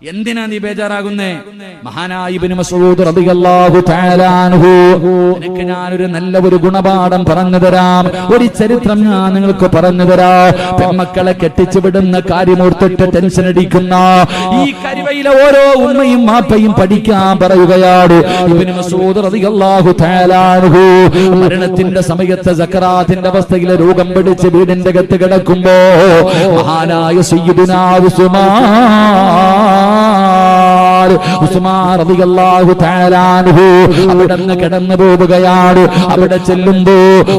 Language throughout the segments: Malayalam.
എന്തിനാ നീ ബേജാറാകുന്നേ? മഹാനായ ഇബ്നു മസ്ഊദ് റളിയല്ലാഹു തആല അൻഹു. നിനക്ക് ഞാനൊരു നല്ല ഒരു ഗുണപാഠം പറഞ്ഞു തരാം. ഒരു ചരിത്രം ഞാൻ നിങ്ങൾക്ക് പറഞ്ഞു തരാം. പെൺമക്കളെ കെട്ടിച്ചു വിടുന്ന കാര്യമോർത്തിട്ട് ടെൻഷൻ അടിക്കുന്ന ഈ കരിവയിലെ ഓരോ ഉമ്മയും മാപ്പയും പഠിക്കാൻ പറയുകയാണ് ഇബ്നു മസൂദ് റളിയല്ലാഹു തആല അൻഹു. മരണത്തിന്റെ സമയത്ത് സക്കറാത്തിന്റെ അവസ്ഥയിലെ രോഗം പിടിച്ച് വീടിന്റെ അകത്ത് കിടക്കുമ്പോ മഹാനായ സയ്യിദുനാ ഉസ്മാൻ അൻഹു. അവിടുന്ന് കിടന്നു പോവുകയാണ്. അവിടെ ചെല്ലുമ്പോ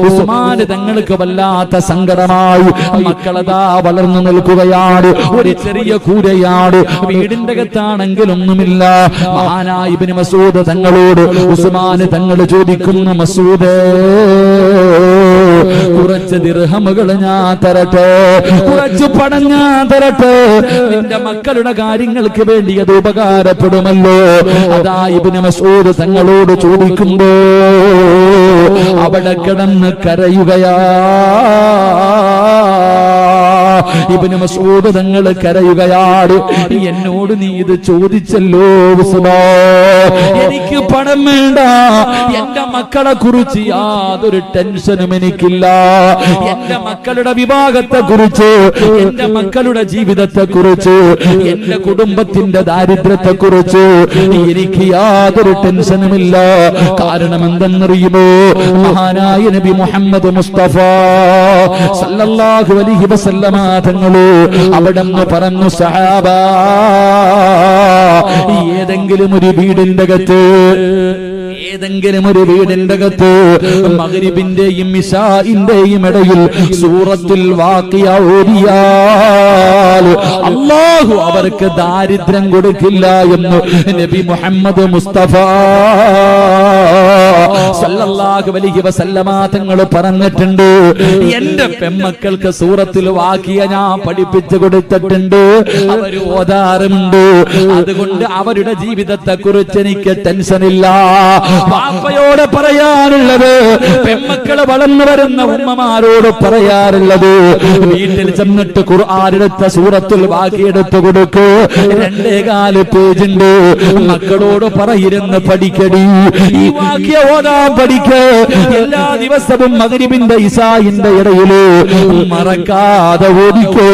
ഉസ്മാൻ തങ്ങൾക്ക് വല്ലാത്ത സങ്കടമായി. മക്കളതാ വളർന്നു നിൽക്കുകയാണ്. ഒരു ചെറിയ കൂരയാണ്. വീടിന്റെ അകത്താണെങ്കിൽ ഒന്നുമില്ല മഹാനായ ഇബ്നു മസൂദ് തങ്ങളോട് ഉസ്മാൻ തങ്ങൾ ചോദിക്കുന്നു മസൂദേ കുറച്ച് ദിർഹമുകൾ ഞാൻ തരട്ടെ. കുറച്ച് പണം ഞാൻ തരട്ടെ. നിന്റെ മക്കളുടെ കാര്യങ്ങൾക്ക് വേണ്ടി അത് ഉപകാരപ്പെടുമല്ലോ. അതാ മസൂദ് തങ്ങളോട് ചോദിക്കുമ്പോ അവിടെ കിടന്ന് കരയുകയാ. ഇബിന് മസൂദ് തങ്ങൾ കരയുകയാണ് എന്നോട് നീ ഇത് ചോദിച്ചല്ലോ. എനിക്ക് പണം വേണ്ട. എന്റെ മക്കളെ കുറിച്ച് യാതൊരു ടെൻഷനും എനിക്കില്ല. എന്റെ മക്കളുടെ വിവാഹത്തെ കുറിച്ച് എന്റെ മക്കളുടെ ജീവിതത്തെ കുറിച്ച് എന്റെ കുടുംബത്തിന്റെ ദാരിദ്ര്യത്തെ കുറിച്ച് എനിക്ക് യാതൊരു ടെൻഷനുമില്ല. കാരണം എന്തെന്നറിയുമോ? മഹാനായ നബി മുഹമ്മദ് മുസ്തഫ സല്ലല്ലാഹു അലൈഹി തങ്ങൾ അവിടെ പറഞ്ഞു സഹാബ ഏതെങ്കിലും ഒരു വീടിന്റെ അകത്ത് ഏതെങ്കിലും ഒരു വീടിന്റെ അകത്ത് മകരിബിന്റെയും ഇഷാഇന്റെയും ഇടയിൽ സൂറത്തിൽ വാക്കിയ അള്ളാഹു അവർക്ക് ദാരിദ്ര്യം കൊടുക്കില്ല എന്ന് നബി മുഹമ്മദ് മുസ്തഫ സല്ലല്ലാഹു അലൈഹി പറഞ്ഞിട്ടുണ്ട്. എന്റെ പെമ്മക്കൾക്ക് സൂറത്തിൽ വാക്കിയ ഞാൻ പഠിപ്പിച്ചു കൊടുത്തിട്ടുണ്ട്. അവർ അതുകൊണ്ട് അവരുടെ ജീവിതത്തെ കുറിച്ച് എനിക്ക് ഇല്ല പാപ്പയോട് പറയാറുള്ളത് പെമ്മക്കൾ വളർന്നു വരുന്ന ഉമ്മമാരോട് പറയാറുള്ളത് വീട്ടിൽ ചെന്നിട്ട് ഖുർആാനെടുത്ത സൂറത്തുൽ ബാക്കിയെടുത്ത് കൊടുക്ക്. രണ്ടേകാൽ പേജുണ്ട്. മക്കളോട് പറയിരുന്ന് പഠിക്കടി. ഈ വാക്യ ഓതാൻ പഠിക്ക് എല്ലാ ദിവസവും മകരിബിന്റെ ഇസായിന്റെ ഇടയിൽ മറക്കാതെ ഓതിക്കോ.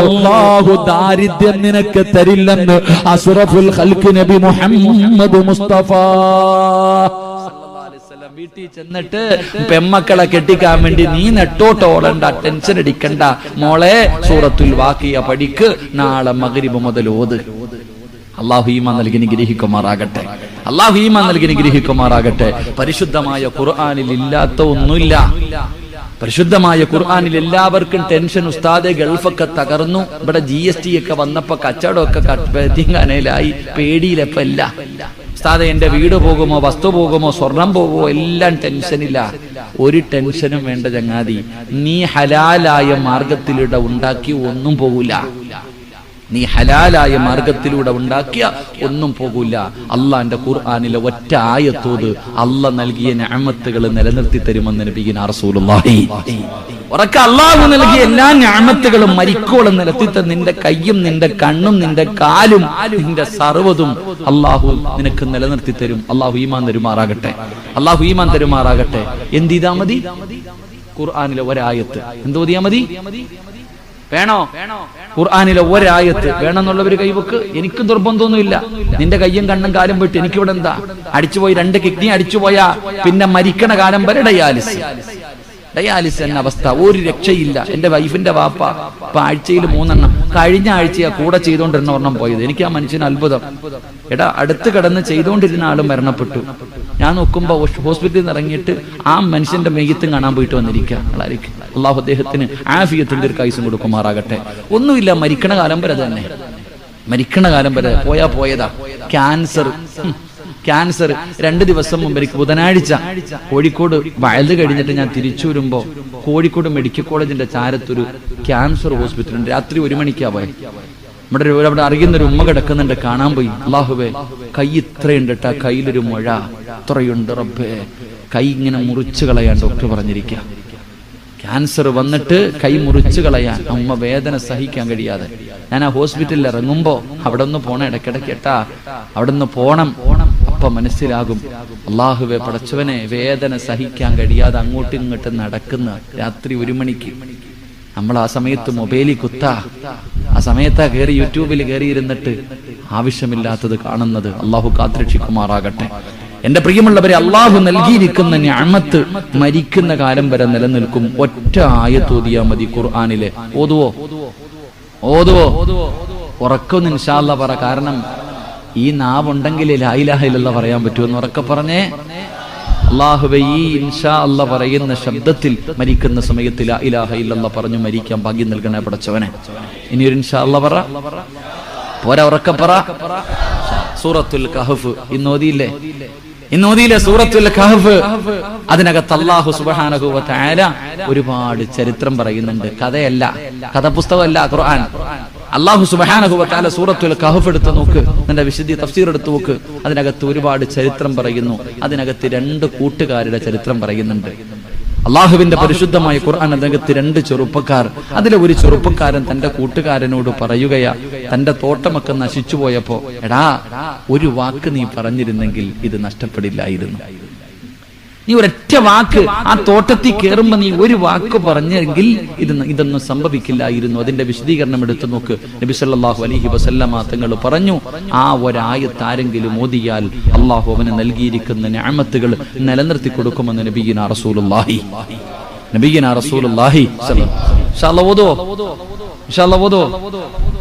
അള്ളാഹു ദാരിദ്ര്യം നിനക്ക് തരില്ലെന്ന് അസുറഫുൽ ഖൽക്ക് നബി മുഹമ്മദ് മുസ്തഫ. വീട്ടിൽ ചെന്നിട്ട് പെമ്മക്കളെ കെട്ടിക്കാൻ വേണ്ടി നീ നെട്ടോട്ടോടണ്ട ടെൻഷൻ അടിക്കണ്ട. മോളെ സൂറത്തുൽ വാക്കിയ പഠിക്ക്. നാളെ മകരിബ് മുതൽ ഓത്. അള്ളാഹു ഈമാ നൽകി നിഗ്രഹിക്കുമാറാകട്ടെ അള്ളാഹു ഈമാൻ നൽകി നിഗ്രഹിക്കുമാറാകട്ടെ പരിശുദ്ധമായ ഖുർആാനിൽ ഇല്ലാത്ത ഒന്നുമില്ല. പരിശുദ്ധമായ ഖുർആാനിൽ എല്ലാവർക്കും ടെൻഷൻ ഉസ്താദെ ഗൾഫൊക്കെ തകർന്നു. ഇവിടെ ജി എസ് ടി ഒക്കെ വന്നപ്പോ കച്ചവടമൊക്കെ തീങ്ങാനയിലായി പേടിയിലപ്പല്ല ഉസ്താദെ എന്റെ വീട് പോകുമോ വസ്തു പോകുമോ സ്വർണം പോകുമോ എല്ലാം ടെൻഷനില്ല ഒരു ടെൻഷനും വേണ്ട ചങ്ങാതി. നീ ഹലാലായ മാർഗത്തിലൂടെ ഉണ്ടാക്കി ഒന്നും പോകൂല. നീ ഹലാലായ മാർഗത്തിലൂടെ ഉണ്ടാക്കിയ ഒന്നും പോകൂല. അള്ളാന്റെ ഖുർആാനിലെ ഒറ്റ ആയത്തോത് അല്ല നൽകിയ ഞാമത്തുകൾ നിലനിർത്തി തരുമെന്ന് നബിഗിന റസൂലുള്ളാഹി. ഉറക്ക അള്ളാഹു നൽകിയ എല്ലാ ഞാമത്തുകളും മരിക്കോളം നിലത്തിത്ത നിന്റെ കയ്യും നിന്റെ കണ്ണും നിന്റെ കാലും നിന്റെ സർവതും അള്ളാഹു നിനക്ക് നിലനിർത്തി തരും. അള്ളാഹു ഈമാൻ തരുമാറാകട്ടെ. അള്ളാഹു ഈമാൻ തരുമാറാകട്ടെ. എന്ത് ചെയ്താ മതി? ഖുർആാനിലെ ഒരായത്ത്. എന്തോതിയാ മതി? വേണോ? ഖുർആാനിലെ ഒരായത്ത് വേണമെന്നുള്ളവര് കൈവക്ക്. എനിക്ക് നിർബന്ധമൊന്നുമില്ല. നിന്റെ കയ്യും കണ്ണും കാലും വിട്ട് എനിക്കിവിടെ എന്താ അടിച്ചുപോയി രണ്ട് കിഡ്നി അടിച്ചുപോയാ പിന്നെ മരിക്കണ കാലം വരെ ഡയാലിസ് ഡയാലിസ് എന്ന അവസ്ഥ. ഒരു രക്ഷയില്ല. എന്റെ വൈഫിന്റെ വാപ്പ ഇപ്പൊ ആഴ്ചയിൽ മൂന്നെണ്ണം. കഴിഞ്ഞ ആഴ്ചയാ കൂടെ ചെയ്തുകൊണ്ടിരുന്ന ഒരെണ്ണം പോയത്. എനിക്ക് ആ മനുഷ്യന് അത്ഭുതം. എടാ അടുത്ത് കിടന്ന് ചെയ്തുകൊണ്ടിരുന്ന ആളും മരണപ്പെട്ടു. ഞാൻ നോക്കുമ്പോ ഹോസ്പിറ്റലിൽ നിന്ന് ഇറങ്ങിയിട്ട് ആ മനുഷ്യന്റെ മെയ്യത്തും കാണാൻ പോയിട്ട് വന്നിരിക്കുക അള്ളാഹു അദ്ദേഹത്തിന് ആഫിയത്തിന്റെ ഒരു കൈസും കൊടുക്കുമാറാകട്ടെ. ഒന്നുമില്ല മരിക്കണ കാലം വരെ തന്നെ. മരിക്കണ കാലം വരെ പോയാ പോയതാ. ക്യാൻസർ. ക്യാൻസർ. രണ്ട് ദിവസം മുമ്പ് എനിക്ക് ബുധനാഴ്ച കോഴിക്കോട് വയത് കഴിഞ്ഞിട്ട് ഞാൻ തിരിച്ചു വരുമ്പോ കോഴിക്കോട് മെഡിക്കൽ കോളേജിന്റെ ചാരത്തൊരു ക്യാൻസർ ഹോസ്പിറ്റലുണ്ട്. രാത്രി ഒരു മണിക്കാ പോയി. നമ്മുടെ അവിടെ അറിയുന്ന ഒരു ഉമ്മ കിടക്കുന്നുണ്ട്. കാണാൻ പോയി. അള്ളാഹുവേ കൈ ഇത്രയുണ്ട് കേട്ടാ കയ്യിലൊരു മുഴ. ഇത്രയുണ്ട് റബ്ബേ. കൈ ഇങ്ങനെ മുറിച്ചു കളയാൻ ഡോക്ടർ പറഞ്ഞിരിക്കുക. ക്യാൻസർ വന്നിട്ട് കൈ മുറിച്ചു കളയാൻ അമ്മ വേദന സഹിക്കാൻ കഴിയാതെ. ഞാൻ ആ ഹോസ്പിറ്റലിൽ ഇറങ്ങുമ്പോ അവിടെ ഒന്ന് പോണം ഇടയ്ക്കിടയ്ക്ക് ഏട്ടാ അവിടെ നിന്ന് പോണം അപ്പൊ മനസ്സിലാകും. അള്ളാഹുവെ പടച്ചവനെ വേദന സഹിക്കാൻ കഴിയാതെ അങ്ങോട്ടും ഇങ്ങോട്ടും നടക്കുന്ന രാത്രി ഒരു മണിക്ക്. നമ്മൾ ആ സമയത്ത് മൊബൈലിൽ കുത്ത. ആ സമയത്താ കയറി യൂട്യൂബിൽ കയറി ഇരുന്നിട്ട് ആവശ്യമില്ലാത്തത് കാണുന്നത്. അള്ളാഹു കാത്തുരക്ഷിക്കുമാറാകട്ടെ. എന്റെ പ്രിയമുള്ളവരെ അള്ളാഹു നൽകിയിരിക്കുന്ന ഞാമത്ത് മരിക്കുന്ന കാലം വരെ നിലനിൽക്കും. ഒറ്റ ആയത്തോതിയാ മതി ഖുർആാനിലെ. ഓതുവോ? ഓതുവോ? ഉറക്കൊന്ന് ഇൻഷാല്ല പറ. കാരണം ഈ നാവുണ്ടെങ്കിൽ ലായിലാഹില്ല പറയാൻ പറ്റുമെന്ന് ഉറക്കെ പറഞ്ഞേ. അള്ളാഹുബെ ഈ ഇൻഷാ അല്ല പറയുന്ന ശബ്ദത്തിൽ മരിക്കുന്ന സമയത്ത് ഇലാഹ ഇല്ലല്ല പറഞ്ഞു മരിക്കാൻ ഭാഗ്യം നൽകണേ പടച്ചവനെ. ഇനി ഒരു ഇൻഷാ അല്ല പറ. പോരാ ഉറക്കപ്പറ പറ. സൂറത്തുൽ കഹഫ് ഇന്ന് ഓതിയില്ലേ? ഇന്ന് സൂറത്തുൽ കഹഫ് അതിനകത്ത് അള്ളാഹു സുബ്ഹാനഹു വ തആല ഒരുപാട് ചരിത്രം പറയുന്നുണ്ട്. കഥയല്ല കഥപുസ്തകമല്ല ഖുർആൻ. അള്ളാഹു തആല സൂറത്തുൽ കഹഫ് എടുത്ത് നോക്ക് നിന്റെ വിശുദ്ധി തഫ്സീർ എടുത്ത് നോക്ക് അതിനകത്ത് ഒരുപാട് ചരിത്രം പറയുന്നു. അതിനകത്ത് രണ്ട് കൂട്ടുകാരുടെ ചരിത്രം പറയുന്നുണ്ട്. അള്ളാഹുവിന്റെ പരിശുദ്ധമായ ഖുർആൻ അതിനകത്ത് രണ്ട് ചെറുപ്പക്കാർ അതിലെ ഒരു ചെറുപ്പക്കാരൻ തന്റെ കൂട്ടുകാരനോട് പറയുകയാ തന്റെ തോട്ടമൊക്കെ നശിച്ചു പോയപ്പോ എടാ ഒരു വാക്ക് നീ പറഞ്ഞിരുന്നെങ്കിൽ ഇത് നഷ്ടപ്പെടില്ലായിരുന്നു. നീ ഒരൊറ്റ വാക്ക് ആ തോട്ടത്തിൽ കയറുമ്പോ നീ ഒരു വാക്ക് പറഞ്ഞെങ്കിൽ ഇത് ഇതൊന്നും സംഭവിക്കില്ലായിരുന്നു. അതിന്റെ വിശദീകരണം എടുത്തു നോക്ക്. നബി സല്ലാഹു അലഹി വസല്ലമ തങ്ങൾ പറഞ്ഞു ആ ഒരായത്ത് ആരെങ്കിലും ഓതിയാൽ അള്ളാഹു അവന് നൽകിയിരിക്കുന്ന ഞാമത്തുകൾ നിലനിർത്തി കൊടുക്കുമെന്ന് നബീന റസൂലുള്ളാഹി. നബീന ഓതോ.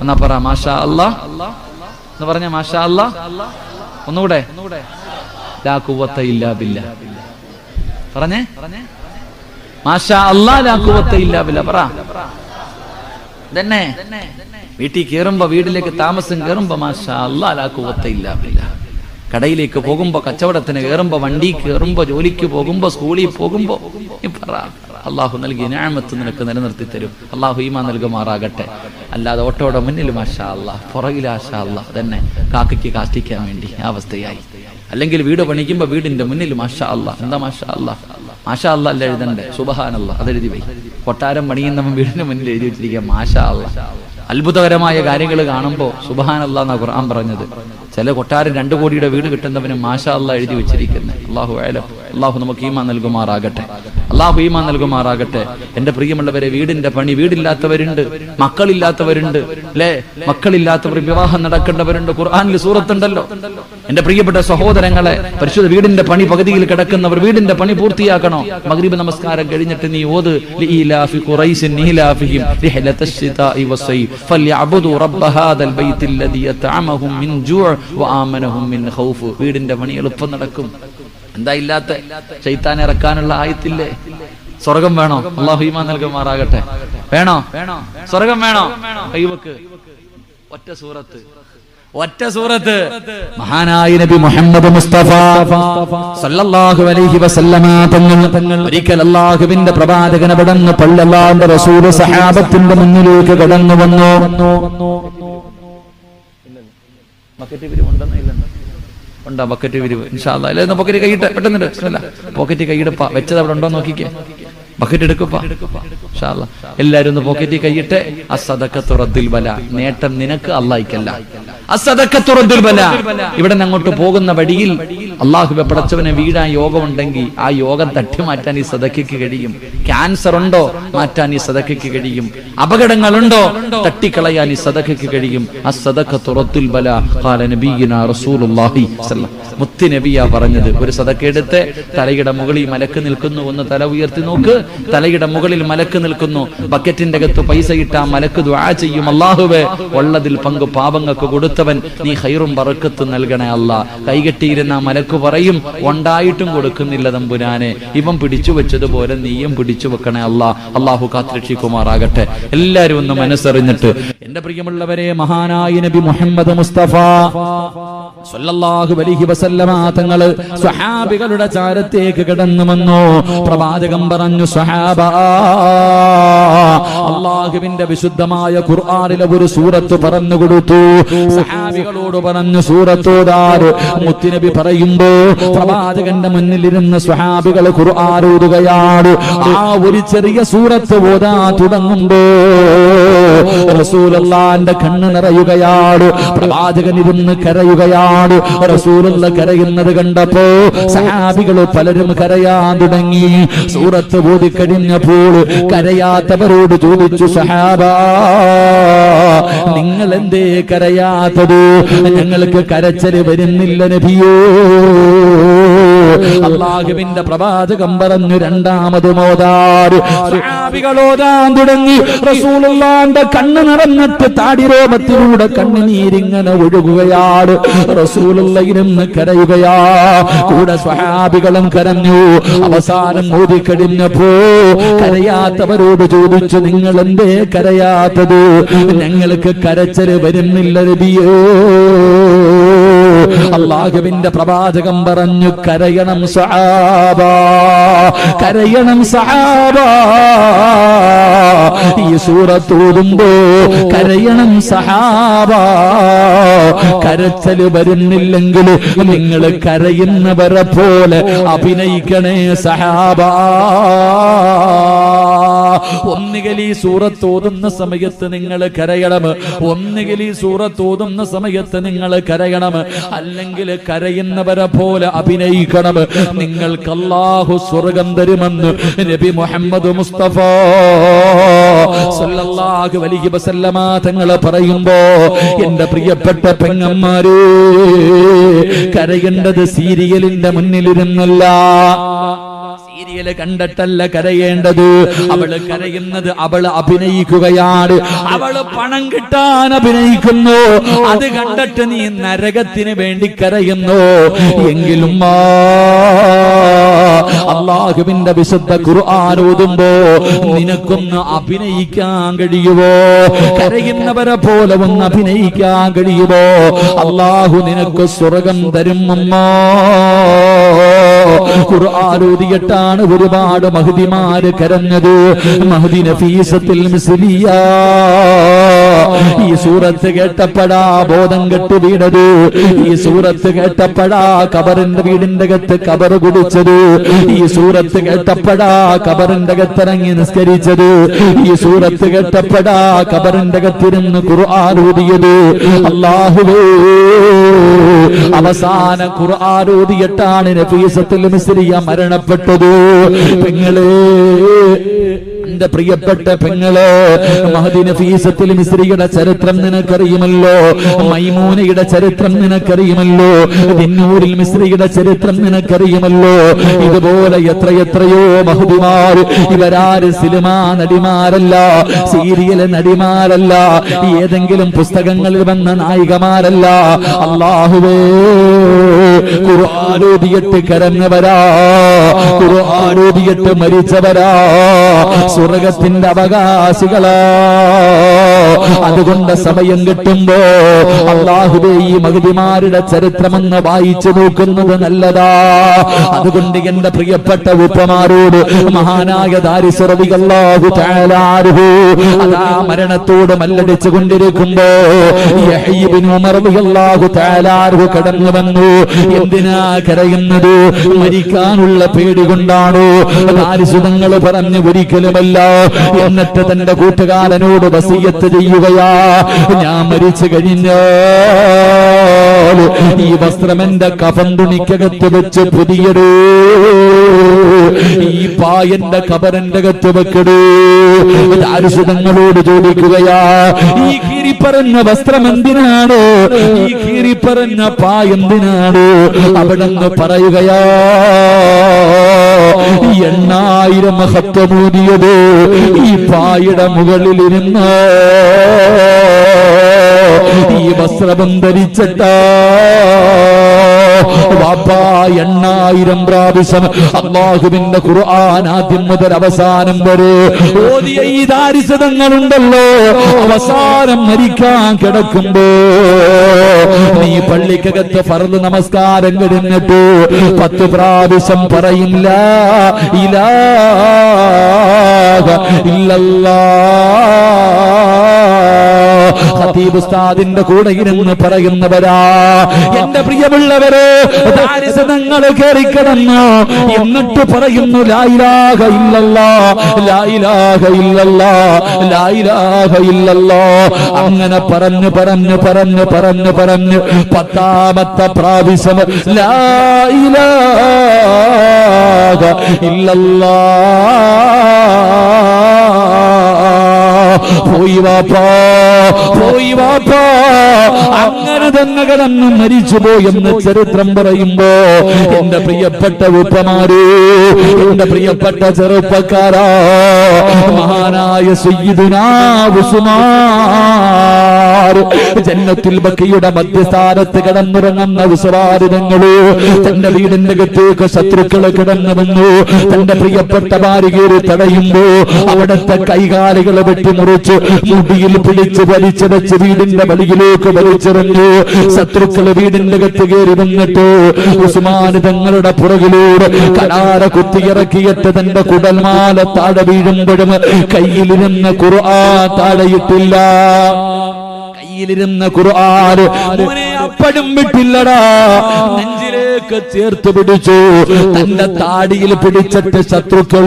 എന്നാ പറ മാഷാ അല്ലാ എന്ന് പറഞ്ഞ മാഷാ അല്ലാ ഒന്നുകൂടെ ഇല്ലാ ബില്ലാ. പറഞ്ഞേ? മാഷാ അല്ലാ ലാ ഖുവത്ത ഇല്ലാ ബില്ലാ പറ. തന്നെ വീട്ടിൽ കയറുമ്പോ വീട്ടിലേക്ക് താമസം കയറുമ്പോ മാഷാ അല്ലാ ലാ ഖുവത്ത ഇല്ലാ ബില്ലാ. കടയിലേക്ക് പോകുമ്പോ കച്ചവടത്തിന് കയറുമ്പോ വണ്ടി കയറുമ്പോ ജോലിക്ക് പോകുമ്പോ സ്കൂളിൽ പോകുമ്പോ പറ. അള്ളാഹു നൽകിയ ഞാമത്ത് നിനക്ക് നിലനിർത്തി തരും. അള്ളാഹു ഈമാ നൽകുമാറാകട്ടെ. അല്ലാതെ ഓട്ടോയുടെ മുന്നിൽ മാഷാ അല്ലാ പുറകിൽ ആഷാ അല്ലാ തന്നെ കാക്കയ്ക്ക് കാഷ്ടിക്കാൻ വേണ്ടി അവസ്ഥയായി. അല്ലെങ്കിൽ വീട് പണിക്കുമ്പോ വീടിന്റെ മുന്നിൽ മാഷാ അല്ല എന്താ മാഷാ അല്ല മാഷാ അല്ല അല്ല എഴുതണ്ടേ? സുബഹാനല്ല. അതെഴുതി വൈ. കൊട്ടാരം പണിയുന്നവൻ വീടിന്റെ മുന്നിൽ എഴുതി വെച്ചിരിക്കുക മാഷാ അല്ല അത്ഭുതകരമായ കാര്യങ്ങൾ കാണുമ്പോൾ സുബഹാനല്ല എന്നാ ഖുർആൻ പറഞ്ഞത്. ചില കൊട്ടാരം രണ്ടു കോടിയുടെ വീട് കിട്ടുന്നവന് മാഷാ അല്ല എഴുതി വെച്ചിരിക്കുന്നത് അള്ളാഹു ആയാലും അള്ളാഹു നമുക്ക് ഈമാ നൽകുമാറാകട്ടെ. അള്ളാഹു ഈമാ നൽകുമാറാകട്ടെ. എന്റെ പ്രിയമുള്ളവരെ വീടിന്റെ പണി വീടില്ലാത്തവരുണ്ട് മക്കളില്ലാത്തവരുണ്ട് അല്ലേ മക്കളില്ലാത്തവർ വിവാഹം നടക്കേണ്ടവരുണ്ട്. ഖുർആാനിൽ സൂറത്തുണ്ടല്ലോ. എന്റെ പ്രിയപ്പെട്ട സഹോദരങ്ങളെ പരിശുദ്ധ വീടിന്റെ പണി പകുതിയിൽ കിടക്കുന്നവർ വീടിന്റെ പണി പൂർത്തിയാക്കണോ? മഗ്രീബ് നമസ്കാരം കഴിഞ്ഞിട്ട് നീ ഓത്. വീടിന്റെ പണി എളുപ്പം നടക്കും. എന്താ ഇല്ലാത്ത ചൈത്താൻ ഇറക്കാനുള്ള ആയത്തില്ലേ? സ്വർഗം വേണോ? അള്ളാഹു ഈമാൻ നൽകുമാറാകട്ടെ. വേണോ? വേണോ സ്വർഗം വേണോ? കൈവക്ക് ഒറ്റ സൂറത്ത്. ഒറ്റ സൂറത്ത്. മഹാനായ നബി മുഹമ്മദ് മുസ്തഫ സല്ലല്ലാഹു അലൈഹി വസല്ലമ തങ്ങൾ ഒരിക്കൽ അല്ലാഹുവിന്റെ പ്രവാചകൻ അവിടുന്ന് പള്ളല്ലാന്റെ റസൂൽ സഹാബത്തിന്റെ മുന്നിലേക്ക് കടന്നു വന്നു. ബക്കറ്റ് ഇല്ലെന്ന്? ഉണ്ടാ? ബക്കറ്റ് വിരിവ്. ഇൻഷാല്ല അല്ലെ? ബക്കറ്റ് കൈയിട്ട്. പെട്ടെന്നുണ്ട് ബിസ്മില്ലാ. പോക്കറ്റ് കൈയിടപ്പ. വെച്ചത് അവിടെ ഉണ്ടോ നോക്കിക്കേ. ബക്കറ്റ് എടുക്കപ്പാ എല്ലാരും ഒന്ന് പോക്കറ്റിൽ കൈയിട്ട് അസദക്കത്തുറദ്ദിൽ ബല. നേട്ടം നിനക്ക് അള്ളായിക്കല്ല അസദക്കത്തുറദ്ദിൽ ബല. ഇവിടെ നിന്ന് അങ്ങോട്ട് പോകുന്ന വഴിയിൽ അള്ളാഹു പടച്ചവനെ വീഴാൻ യോഗമുണ്ടെങ്കിൽ ആ യോഗം തട്ടി മാറ്റാൻ ഈ സദക്കയ്ക്ക് കഴിയും. ക്യാൻസർ ഉണ്ടോ? മാറ്റാൻ ഈ സദക്കയ്ക്ക് കഴിയും. അപകടങ്ങളുണ്ടോ? തട്ടിക്കളയാൻ ഈ സദക്കയ്ക്ക് കഴിയും. അസദക്കത്തുറദ്ദിൽ ബല. റസൂലുള്ളാഹി സല്ലല്ലാഹു മുത്തി നബിയാ പറഞ്ഞത്. ഒരു സദക്കെടുത്ത് തലയുടെ മുകളിൽ മലക്ക് നിൽക്കുന്നു. ഒന്ന് തല ഉയർത്തി നോക്ക്. തലയുടെ മുകളിൽ മലക്ക് നിൽക്കുന്നു. ബക്കറ്റിന്റെ അകത്ത് പൈസ ഇട്ട മലക്ക് ദ്വാ ചെയ്യും. അള്ളാഹുവേ ഉള്ളതിൽ പങ്ക് പാപങ്ങൾക്ക് കൊടുത്തവൻ നീ ഹൈറും പറക്കത്ത് നൽകണേ അല്ല. കൈകെട്ടിയിരുന്ന മലക്ക് പറയും ഉണ്ടായിട്ടും കൊടുക്കുന്നില്ല തമ്പുരാനെ. ഇവൻ പിടിച്ചു വെച്ചതുപോലെ നീയും പിടിച്ചു വെക്കണേ അല്ല. അള്ളാഹു കാത്തുരക്ഷിക്കുമാറാകട്ടെ. എല്ലാവരും ഒന്ന് മനസ്സറിഞ്ഞിട്ട് എന്റെ പ്രിയമുള്ളവരെ മഹാനായ നബി മുഹമ്മദ് മുസ്തഫ സല്ലല്ലാഹു അലൈഹി വസല്ലമ തങ്ങൾ സ്വഹാബികളുടെ ചാരത്തേക്ക് കിടന്നു വന്നു. പ്രവാചകം പറഞ്ഞു സ്വഹാബ അള്ളാഹുവിന്റെ വിശുദ്ധമായ ഖുർആനിലെ ഒരു സൂറത്ത് പറഞ്ഞു കൊടുത്തു. സഹാബികളോട് പറഞ്ഞു സൂറത്തോടാറ് മുത്തുനബി പറയുമ്പോ പ്രവാചകന്റെ മുന്നിലിരുന്ന് സ്വഹാബികൾ ഖുർആൻ ഓതുകയാണ്. ആ ഒരു ചെറിയ സൂറത്ത് ഓതാ തുടങ്ങുമ്പോ റസൂലല്ലാന്റെ കണ്ണ് നിറയുകയാണ് പ്രവാചകൻ ഇരുന്ന് കരയുകയാണ് റസൂലുള്ള കരയുന്നത് കണ്ടപ്പോ സഹാബികൾ പലരും കരയാൻ തുടങ്ങി. സൂറത്ത് ഓതി കഴിഞ്ഞപ്പോൾ കരയാത്തവരോട് ചോദിച്ചു സഹാബ നിങ്ങൾ എന്തേ കരയാത്തത്? ഞങ്ങൾക്ക് കരച്ചൽ വരുന്നില്ല നബിയോ. അള്ളാഹുവിന്റെ പ്രവാചകം പറഞ്ഞു രണ്ടാമത് മോദാറ് സഹാബികളോതാൻ തുടങ്ങി. റസൂലുള്ളാന്റെ കണ്ണ് നിറഞ്ഞിട്ട് താടിരോമത്തിലൂടെ കണ്ണുനീരിങ്ങനെ ഒഴുകുകയാണ്. റസൂലുള്ളയിരുന്ന് കരയുകയാ. കൂടെ സ്വഹാബികളും കരഞ്ഞു. അവസാനം ഊതിക്കഴിഞ്ഞപ്പോ കരയാത്തവരോട് ചോദിച്ചു നിങ്ങൾ എന്തേ കരയാത്തത്? ഞങ്ങൾക്ക് കരച്ചൽ വരുന്നില്ല നബിയോ. അള്ളാഹുവിന്റെ പ്രവാചകം പറഞ്ഞു കരയണം സഹാബ കരയണം സഹാബ ഈ സൂറത്തോടുമ്പോ കരയണം സഹാബ കരച്ചൽ വരുന്നില്ലെങ്കിൽ നിങ്ങൾ കരയുന്നവരെ പോലെ അഭിനയിക്കണേ സഹാബ ഒന്നുകിൽ ഈ സൂറത്ത് ഓതുന്ന സമയത്ത് നിങ്ങൾ കരയണം. ഒന്നുകിൽ ഈ സൂറത്ത് ഓതുന്ന സമയത്ത് നിങ്ങൾ കരയണം. അല്ലെങ്കിൽ കരയുന്നവരെ പോലെ അഭിനയിക്കണം. നിങ്ങൾക്ക് അല്ലാഹു സ്വർഗം തരുമെന്ന് നബി മുഹമ്മദ് മുസ്തഫ അലൈഹി വസല്ലമ തങ്ങൾ പറയുമ്പോ എന്റെ പ്രിയപ്പെട്ട പെങ്ങന്മാരെ കരയേണ്ടത് സീരിയലിന്റെ മുന്നിലിരുന്നല്ല. സീരിയൽ കണ്ടിട്ടല്ല കരയേണ്ടത്. അവൾ കരയുന്നത് അവൾ അഭിനയിക്കുകയാണ്. അവൾ പണം കിട്ടാൻ അഭിനയിക്കുന്നു. അത് കണ്ടിട്ട് നീ നരകത്തിന് വേണ്ടി കരയുന്നു. എങ്കിലും അള്ളാഹുവിന്റെ വിശുദ്ധ ഖുർആൻ ഓതുമ്പോ നിനക്കൊന്ന് അഭിനയിക്കാൻ കഴിയുമോ കരയുന്നവരെ പോലെ ഒന്ന് അഭിനയിക്കാൻ കഴിയുമോ അള്ളാഹു നിനക്ക് സ്വർഗം തരും അമ്മ ഖുർആൻ ഓതിയിട്ടാണ് ഒരുപാട് മഹദിമാര് കരഞ്ഞത്. മഹദി നഫീസത്തിൽ മിസ്ലിയ. ഈ സൂറത്ത് കേട്ടപ്പടാ ബോധം കെട്ടു വീണത്. ഈ സൂറത്ത് കേട്ടപ്പടാ കബറിന്റെ വീടിന്റെ അകത്ത് കബർ കുടിച്ചത്. ഈ സൂറത്ത് കേട്ടപ്പടാ കബറിന്റെ അകത്തിറങ്ങി നിസ്കരിച്ചത്. ഈ സൂറത്ത് കേട്ടപ്പടാ കബറിന്റെ അകത്തിരുന്ന് ഖുർആൻ ഓതിയത്. അള്ളാഹുവേ അവസാന ഖുർആൻ ഓതിയിട്ടാണ് നഫീസത്തിൽ മിസ്രിയ മരണപ്പെട്ടത്. പെങ്ങളെ എന്റെ പ്രിയപ്പെട്ട പെങ്ങൾ മഹദി നഫീസത്തിൽ മിസ്രിയുടെ ചരിത്രം നിനക്കറിയുമല്ലോ? മൈമൂനയുടെ ചരിത്രം നിനക്കറിയുമല്ലോ? ദിന്നൂരിൽ മിശ്രിയുടെ ചരിത്രം നിനക്കറിയുമല്ലോ? ഇതുപോലെ എത്രയെത്രയോ എത്രയോ മഹദിമാർ ഇവരാര് സിനിമാ നടിമാരല്ല സീരിയൽ നടിമാരല്ല ഏതെങ്കിലും പുസ്തകങ്ങളിൽ വന്ന നായികമാരല്ല. അള്ളാഹുവേ ഖുർആാനോദിയിട്ട് കരഞ്ഞവരാ. ഖുർആാനോദിയിട്ട് മരിച്ചവരാ. സ്വർഗത്തിന്റെ അവകാശികളാ. അതുകൊണ്ട് സമയം കിട്ടുമ്പോ അള്ളാഹുബേ ഈ മകുതിമാരുടെ ചരിത്രമെന്ന് വായിച്ചു നോക്കുന്നത് നല്ലതാ. അതുകൊണ്ട് എന്റെ പ്രിയപ്പെട്ട ഉപ്പമാരോട് മഹാനായ ദാരിസ്വറവികല്ലാഹു തആലാഹു അതാ മരണത്തോട് മല്ലടിച്ചു കൊണ്ടിരിക്കുമ്പോ കടന്നു വന്നു. എന്തിനാ കരയുന്നത്? മരിക്കാനുള്ള പേടി കൊണ്ടാണോ ദാരിസുതങ്ങൾ പറഞ്ഞു ഒരിക്കലുമല്ല. എന്നിട്ട് തന്റെ കൂട്ടുകാരനോട് വസീയത്ത് ചെയ്യുകയാ. ഞാൻ മരിച്ചു കഴിഞ്ഞാൽ ഈ വസ്ത്രം എന്റെ കഫൻ തുണിക്കകത്ത് വെച്ച് പുതിയടൂ. ഈ പായന്റെ കബരന്റെ അകത്ത് വെക്കടൂ. ചോദിക്കുകയാ ഈ കീരി പറഞ്ഞ വസ്ത്രം എന്തിനാണ്? ഈ കീരി പറഞ്ഞ പാ എന്തിനാണ്? അവിടെ നിന്ന് പറയുകയാ എണ്ണായിരം മഹത്വമൂതിയത് ഈ പായുടെ മുകളിലിരുന്ന് ഈ വസ്ത്രം ധരിച്ചിട്ട്. എണ്ണായിരം പ്രാവശ്യം അള്ളാഹുവിന്റെ ഖുർആൻ ആദ്യം മുതൽ അവസാനം വരെ ഓതിയ ഈ ദാരിശതങ്ങളുണ്ടല്ലോ അവസാനം മരിക്കാൻ കിടക്കുമ്പോ നീ പള്ളിക്കകത്ത് പറന്ന് നമസ്കാരം കഴിഞ്ഞിട്ട് പത്ത് പ്രാവശ്യം പറയില്ല. ഇലാഹ ഇല്ലല്ലാ. ഖതീബ് ഉസ്താദിന്റെ കൂടെ ഇരുന്ന് പറയുന്നവരാ എന്റെ പ്രിയമുള്ളവരെ ദാരിദ്ര്യങ്ങൾ കയറിക്കിടന്നു എന്നിട്ട് പറയുന്നു ലായിലാഹ ഇല്ലല്ലാ ലായിലാഹ ഇല്ലല്ലാ ലായിലാഹ ഇല്ലല്ലാ. അങ്ങനെ പറഞ്ഞു പറഞ്ഞു പറഞ്ഞു പറഞ്ഞു പറഞ്ഞു. പത്താമത്തെ പ്രാവശ്യം ലായിലാഹ ഇല്ലല്ലാ. പോയി വാപ്പാ പോയി വാപ്പാ. അങ്ങനെ തന്നെ കിടന്ന് മരിച്ചുപോയെന്ന് ചരിത്രം പറയുമ്പോ എന്റെ പ്രിയപ്പെട്ട ഉപ്പമാര് എന്റെ പ്രിയപ്പെട്ട ചെറുപ്പക്കാരാ മഹാനായ സയ്യിദുനാ ഉസ്മാൻ. ജന്നത്തിൽ ബക്കിയുടെ മധ്യസ്ഥാനത്ത് കിടന്നുറങ്ങുന്ന വിശ്വാരിതങ്ങളോ തന്റെ വീടിന്റെ ശത്രുക്കൾ കിടന്നു വന്നു തന്റെ പ്രിയപ്പെട്ട ഭാര്യകേറി തടയുമ്പോ അവിടത്തെ കൈകാലുകളെ വെട്ടിമുറിച്ച് മുടിയിൽ പിടിച്ച് വലിച്ചടച്ച് വീടിന്റെ വഴിയിലേക്ക് വലിച്ചെറിഞ്ഞു. ശത്രുക്കൾ വീടിന്റെ അകത്ത് കയറി വന്നിട്ട് ഉസ്മാന് തങ്ങളുടെ പുറകിലൂടെ കടാര കുത്തിയിറക്കിയിട്ട് തന്റെ കുടൽമാല താഴെ വീഴുമ്പോഴും കയ്യിലിരുന്ന ഖുർആ താഴെയിട്ടില്ല കയ്യിലിരുന്ന ഖുർആൻ അപ്പടും വിട്ടില്ലടാ. നെഞ്ചിലേക്ക് ചേർത്ത് പിടിച്ചു. തന്റെ താടിയിൽ പിടിച്ചിട്ട് ശത്രുക്കൾ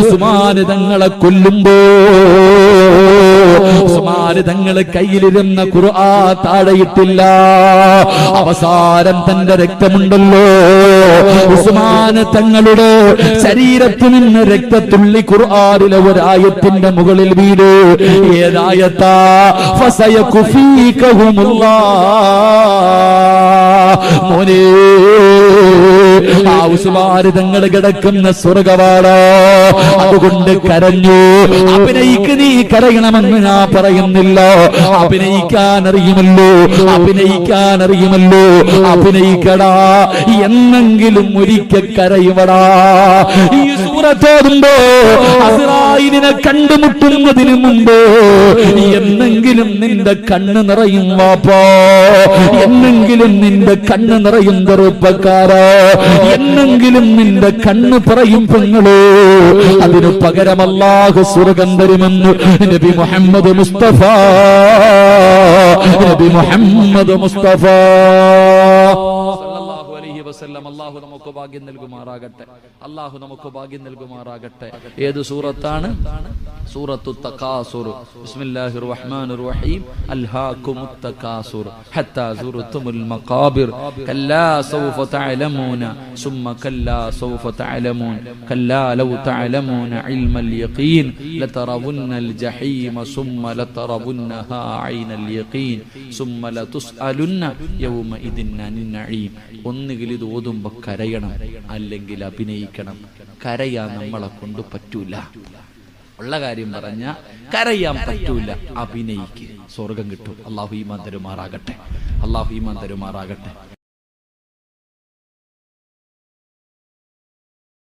ഉസ്മാന് തങ്ങളെ കൊല്ലുമ്പോ ഉസ്മാന് കയ്യിലിരുന്ന ഖുർആ താഴെയിട്ടില്ല. അവസാനം തന്റെ രക്തമുണ്ടല്ലോ. ഉസ്മാന് തങ്ങളുടെ ശരീരത്തിൽ നിന്ന് രക്തത്തുള്ളി ഖുർആനിലെ ഒരായത്തിന്റെ മുകളിൽ വീട്. ഏതായത്താ? ഫസയ ഫസയകുഫീകഹുമുല്ലാ മോനെ ആ ഉസ്മാന് തങ്ങൾ കിടക്കുന്ന സ്വർഗവാള. അതുകൊണ്ട് കരഞ്ഞു. അഭിനയിക്ക് നീ കരയണമെന്ന് ഞാൻ പറയുന്നില്ല. അഭിനയിക്കാൻ അറിയുമല്ലോ അഭിനയിക്കാൻ അറിയുമല്ലോ അഭിനയിക്കടാ. എന്നെങ്കിലും ഒരിക്കൽ കരയുവടാ ഈ സൂറത്തോടുമ്പോ അസ്രായിലിനെ കണ്ടുമുട്ടുന്നതിന് മുമ്പ് എന്നെങ്കിലും നിന്റെ കണ്ണ് നിറയും വാപ്പോ. എന്നെങ്കിലും നിന്റെ കണ്ണ് നിറയും ചെറുപ്പക്കാരോ എന്നെങ്കിലും നിന്റെ കണ്ണ് പറയും പെങ്ങളോ അതിനു പകരം അല്ലാഹു സ്വർഗം തരുമെന്ന് നബി മുഹമ്മദ് മുസ്തഫ നബി മുഹമ്മദ് മുസ്തഫ. വസല്ലം അല്ലാഹു നമുക്ക് ഭാഗ്യം നൽകുമാറാകട്ടെ അല്ലാഹു നമുക്ക് ഭാഗ്യം നൽകുമാറാകട്ടെ ഏത് സൂറത്താണ് സൂറത്തു തകാസുർ ബിസ്മില്ലാഹിർ റഹ്മാനിർ റഹീം അൽഹാകുമുത് തകാസുർ ഹത്താ സുറത്തുൽ മഖാബിർ കല്ലാ സൗഫ തഅലമൂന സുമ്മ കല്ലാ സൗഫ തഅലമൂൻ കല്ലാ ലൗ തഅലമൂന ഇൽമൽ യഖീൻ ലതറവുന്നൽ ജഹീമ സുമ്മ ലതറവുന്നഹാ ഐനൽ യഖീൻ സുമ്മ ലതുസ്അലുന്ന യൗമഇദിൻ അനിൻ നഈം ഒന്നുകിൽ ഇത് ഓതുമ്പോ കരയണം അല്ലെങ്കിൽ അഭിനയിക്കണം. കരയാ നമ്മളെ കൊണ്ട് പറ്റൂല. ഉള്ള കാര്യം പറഞ്ഞ കരയാൻ പറ്റൂല. അഭിനയിക്ക്. സ്വർഗം കിട്ടും. അള്ളാഹു ഈമാൻ തരുമാറാകട്ടെ. അള്ളാഹു ഈമാൻ തരുമാറാകട്ടെ.